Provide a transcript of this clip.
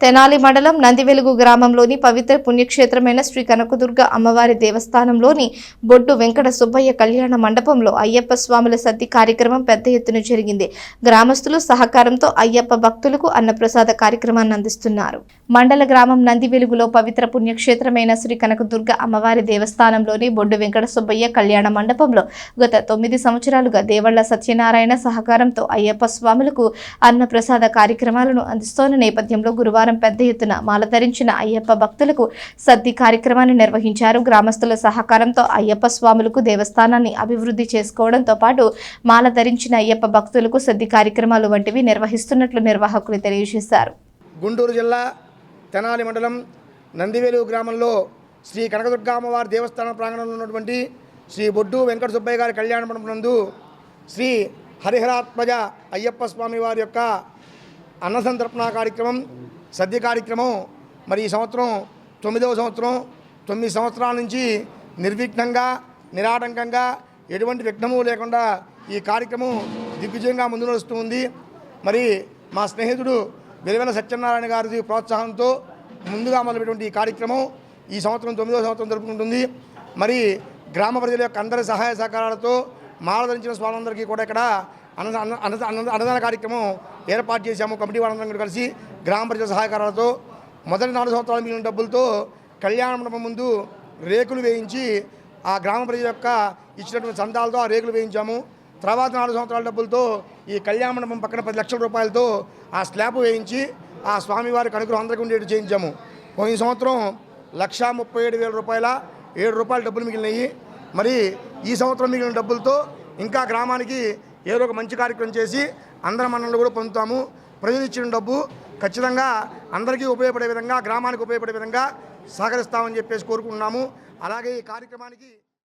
తెనాలి మండలం నందివెలుగు గ్రామంలోని పవిత్ర పుణ్యక్షేత్రమైన శ్రీ కనకదుర్గ అమ్మవారి దేవస్థానంలోని బొడ్డు వెంకట సుబ్బయ్య కళ్యాణ మండపంలో అయ్యప్ప స్వాముల సద్ది కార్యక్రమం పెద్ద ఎత్తున జరిగింది. గ్రామస్తులు సహకారంతో అయ్యప్ప భక్తులకు అన్నప్రసాద కార్యక్రమాన్ని అందిస్తున్నారు. మండల గ్రామం నందివెలుగులో పవిత్ర పుణ్యక్షేత్రమైన శ్రీ కనకదుర్గ అమ్మవారి దేవస్థానంలోని బొడ్డు వెంకట సుబ్బయ్య కళ్యాణ మండపంలో గత తొమ్మిది సంవత్సరాలుగా దేవళ్ళ సత్యనారాయణ సహకారంతో అయ్యప్ప స్వాములకు అన్నప్రసాద కార్యక్రమాలను అందిస్తోన్న నేపథ్యంలో గురువారం పెద్ద ఎత్తున మాలధరించిన అయ్యప్ప భక్తులకు సద్ది కార్యక్రమాన్ని నిర్వహించారు. గ్రామస్తుల సహకారంతో అయ్యప్ప స్వాములకు దేవస్థానాన్ని అభివృద్ధి చేసుకోవడంతో పాటు మాల ధరించిన అయ్యప్ప భక్తులకు సద్ది కార్యక్రమాలు వంటివి నిర్వహిస్తున్నట్లు నిర్వాహకులు తెలియజేశారు. గుంటూరు జిల్లా తెనాలి మండలం నందివేలు గ్రామంలో శ్రీ కనకదుర్గా అమ్మవారి దేవస్థానం ప్రాంగణంలో ఉన్నటువంటి శ్రీ బొడ్డు వెంకట సుబ్బయ్య గారి కళ్యాణ మండపం శ్రీ హరిహరాత్మజ అయ్యప్ప స్వామి వారి యొక్క అన్నసంతర్పణ కార్యక్రమం సద్య కార్యక్రమం మరి ఈ సంవత్సరం తొమ్మిదవ సంవత్సరం తొమ్మిది సంవత్సరాల నుంచి నిర్విఘ్నంగా నిరాటంకంగా ఎటువంటి విఘ్నము లేకుండా ఈ కార్యక్రమం దిగ్విజయంగా ముందు నడుస్తూ ఉంది. మరి మా స్నేహితుడు వెలువెల సత్యనారాయణ గారి ప్రోత్సాహంతో ముందుగా మొదలుపెట్టినటువంటి ఈ కార్యక్రమం ఈ సంవత్సరం తొమ్మిదవ సంవత్సరం జరుపుకుంటుంది. మరి గ్రామ ప్రజల యొక్క అందరి సహాయ సహకారాలతో మాలధరించిన స్వాములందరికీ కూడా ఇక్కడ అన్న అన్న అన్నదాన కార్యక్రమం ఏర్పాటు చేశాము. కమిటీ వాళ్ళందరం కలిసి గ్రామ ప్రజల సహకారాలతో మొదటి నాలుగు సంవత్సరాలు మిగిలిన డబ్బులతో కళ్యాణ మండపం ముందు రేకులు వేయించి ఆ గ్రామ ప్రజల యొక్క ఇచ్చినటువంటి చందాలతో ఆ రేకులు వేయించాము. తర్వాత నాలుగు సంవత్సరాల డబ్బులతో ఈ కళ్యాణ మండపం పక్కన పది లక్షల రూపాయలతో ఆ స్లాబ్ వేయించి ఆ స్వామివారికి అనుగ్రహం అందరికీ ఉండేట్టు చేయించాము. పోయిన సంవత్సరం లక్షా ముప్పై ఏడు వేల రూపాయల ఏడు రూపాయల డబ్బులు మిగిలినాయి. మరి ఈ సంవత్సరం మిగిలిన డబ్బులతో ఇంకా గ్రామానికి ఏదో ఒక మంచి కార్యక్రమం చేసి అందరం మనల్ని కూడా పొందుతాము. ప్రజలు ఇచ్చిన డబ్బు ఖచ్చితంగా అందరికీ ఉపయోగపడే విధంగా గ్రామానికి ఉపయోగపడే విధంగా సహకరిస్తామని చెప్పేసి కోరుకుంటున్నాము. అలాగే ఈ కార్యక్రమానికి